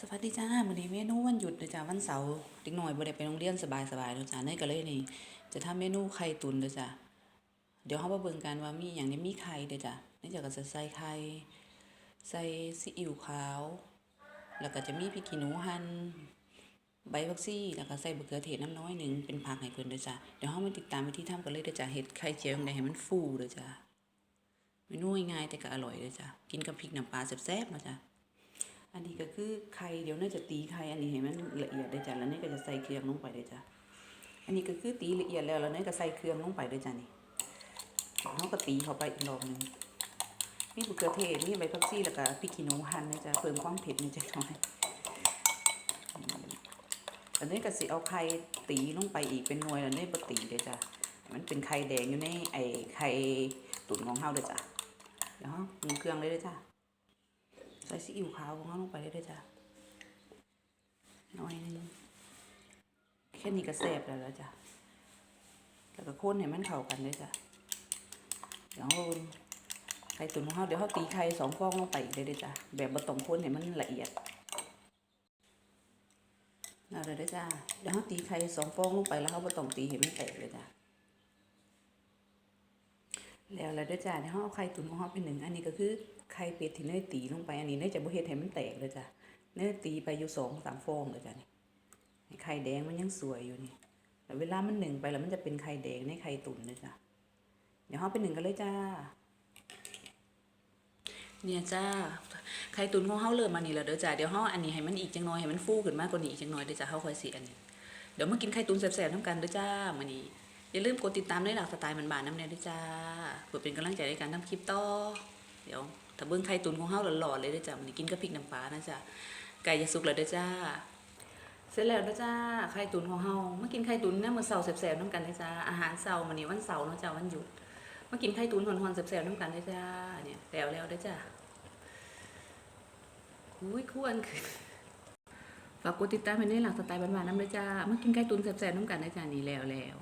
สวัสดีจ้ามื้อนี้เมนูวันหยุดเด้อจ้าวันเสาร์เด็กหน้อยบ่ได้ไปโรงเรียนสบายๆเด้อจ้าเนยก็เลยนี่ จะทำเมนูไข่ตุ๋นเด้อจ้าเดี๋ยวเฮามาเบิ่งกันว่ามีหยังนี่มีไข่เด้อจ้าเนยจะก็จะใส่ไข่ใส่ซีอิ๊วขาว แล้วก็จะมีพริกขี้หนูหั่นใบผักชีแล้วก็ใส่มะเขือเทศน้ำน้อยหนึงเป็นผักให้เพิ่นเด้อจ้าเดี๋ยวเฮามาติดตามวิธีทำกันเลยเด้อจ้าเฮ็ดไข่เจียวจั่งใดให้มันฟูเด้อจ้าเมนูง่ายๆแต่ก็อร่อยเด้อจ้ากินกับพริกน้ำปลาแซ่บๆเนาะจ้า อันนี้ก็คือไข่เดี๋ยวน่าจะตีไข่อันนี้ให้มันละเอียดเลยจ้ะแล้วนี่ก็จะใส่เครื่องลงไปเลยจ้ะอันนี้ก็คือตีละเอียดแล้วแล้วนี่ก็ใส่เครื่องลงไปเลยจ้ะนี่เขาก็ตีเข้าไปอีกรอบหนึ่งมีมะเขือเทศมีใบผักชีแล้วก็พริกขี้หนูหั่นนะจ๊ะเพิ่มความเผ็ดนิดหน่อยอันนี้ก็สิเอาไข่ตีลงไปอีกเป็นหน่วยแล้วนี่บ่ตีเลยจ้ะมันเป็นไข่แดงอยู่ในไอ้ไข่ตุ๋นของเฮาเลยจ้ะเดี๋ยวเฮาปรุงเครื่องเลยเลยจ้ะ ใส่ซีอิ๊วขาวของเราลงไปเลยด้วยจ้ะน้อยนึงแค่นี้ก็แซ่บแล้วแล้วจ้ะแล้วก็คนให้มันเข้ากันเลยจ้ะเดี๋ยวเราไข่ตุ๋นของเราเดี๋ยวเราตีไข่สองฟองลงไปอีกเลยด้อจ้ะแบบบะตองคนให้มันละเอียดเอาเลยด้อจ้ะเดี๋ยวเราตีไข่สองฟองลงไปแล้วเราบะตองตีให้มันแตกเลยจ้ะ แล้วแล้วเด้อจ้ะเดี๋ยวเอาไข่ตุ๋นของเราไปหนึ่งอันนี้ก็คือไข่เป็ดที่เนยตีลงไปอันนี้เนยจะบ่เฮ็ดให้มันแตกเลยจ้ะเนยตีไปอยู่สองสามฟองเลยจ้ะนี่ไข่แดงมันยังสวยอยู่นี่แล้วเวลามันหนึ่งไปแล้วมันจะเป็นไข่แดงในไข่ตุ๋นเลยจ้ะเดี๋ยวเฮาไปหนึ่งกันเลยจ้า เนี่ยจ้าไข่ตุ๋นของเฮาเริ่มมานี่แล้วเด้อจ้าเดี๋ยวเฮาอันนี้ให้มันอีกจังน้อยให้มันฟูขึ้นมากกว่านี้อีกจังน้อยเด้อจ้าเฮาค่อยสิอันนี้เดี๋ยวมากินไข่ตุ๋นแซ่บๆนํกันเด้อจ้ามื้อนี้ อย่าลืมกดติดตามในหลักสไตล์มันบานๆนำแน่เด้อจ้าเพื่อเป็นกำลังใจในการทำคลิปต่อ เดี๋ยวถ้าเบิ่งไข่ตุ๋นของเฮาหล่อๆเลยด้อจ้ะมันกินกับพริกน้ำปลานะจ้ะไก่จะสุกแล้วเด้อจ้า เสร็จแล้วเด้อจ้าไข่ตุ๋นของเฮามากินไข่ตุ๋นเนี่ยมื้อเช้าแซ่บๆนํกันเลยจ้าอาหารเช้ามื้อนี้วันเสาร์เนาะจ้าวันหยุดมากินไข่ตุ๋นฮ้อนๆแซ่บๆนํกันเลยจ้าเนี่ยแล้วแล้วด้อจ้าอุ้ยควรคือฝากกดติดตามให้ในหลังสไตล์บ้านๆนำเด้อจ้ามากินไข่ตุ๋นแซ่บๆนํกันด้อจ้านี่แล้วแล้ว